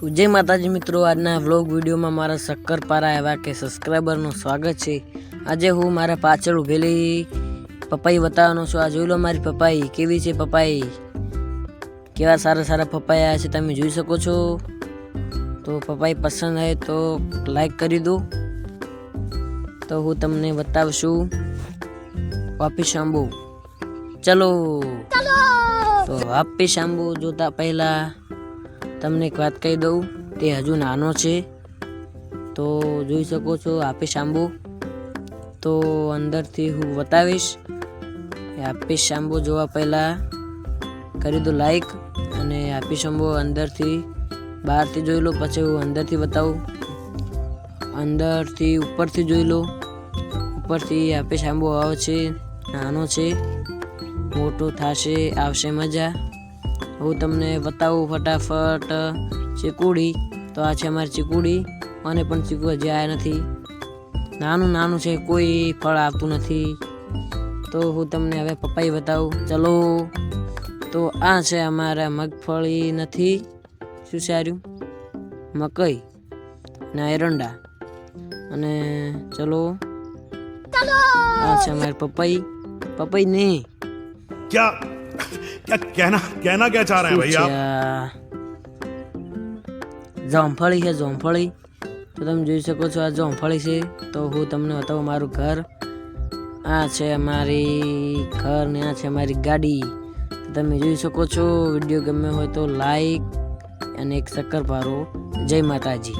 તો જય માતાજી મિત્રો આજના વ્લોગ વિડીયોમાં મારા શક્કરપારા એવા કે સબસ્ક્રાઈબરનું સ્વાગત છે. આજે હું મારા પાછળ ઊભેલી પપાઈ બતાવવાનો છું. આ જોઈ લો મારી પપાઈ કેવી છે પપાઈ કેવા સારા સારા પપાઈ આવ્યા છે તમે જોઈ શકો છો. તો પપાઈ પસંદ હોય તો લાઈક કરી દો. તો હું તમને બતાવશું. વાપી શાંબુ. ચલો! તો વાપી શાંબુ જોતા પહેલા તમને એક વાત કહી દઉં, તે હજુ નાનો છે. તો જોઈ શકો છો આપીશ આંબો તો અંદરથી હું બતાવીશ આપીશ આંબો જોવા પહેલાં કરી દો લાઈક અને આપીશ આંબો અંદરથી બહારથી જોઈ લો, પછી હું અંદરથી બતાવું. અંદરથી ઉપરથી જોઈ લો. ઉપરથી આપીશ આંબો આવે છે, નાનો છે. મોટો થશે, આવશે મજા. હું તમને બતાવું ફટાફટ ચીકુડી. તો આ છે અમારી ચીકુડી. અને પણ ચીકુ હજી આવ્યા નથી. નાનું નાનું છે કોઈ ફળ આવતું નથી. તો હું તમને હવે પપ્પાઈ બતાવું. ચલો. તો આ છે અમારા મગફળી નથી. શું સારું મકઈ ને એરંડા. અને ચલો. આ છે અમારી પપઈ પપઈ નહીં क्या क्या कहना कहना क्या चाह रहे हैं भैया आप? જોમફળી છે જોમફળી તો તમે જોઈ શકો છો આ જોમફળી છે તો હું તમને બતાવું મારું ઘર આ છે અમારી ઘર ને આ છે અમારી ગાડી તો તમે જોઈ શકો છો વિડીયો ગમે હોય તો લાઈક અને એક શક્કર પારો જય માતાજી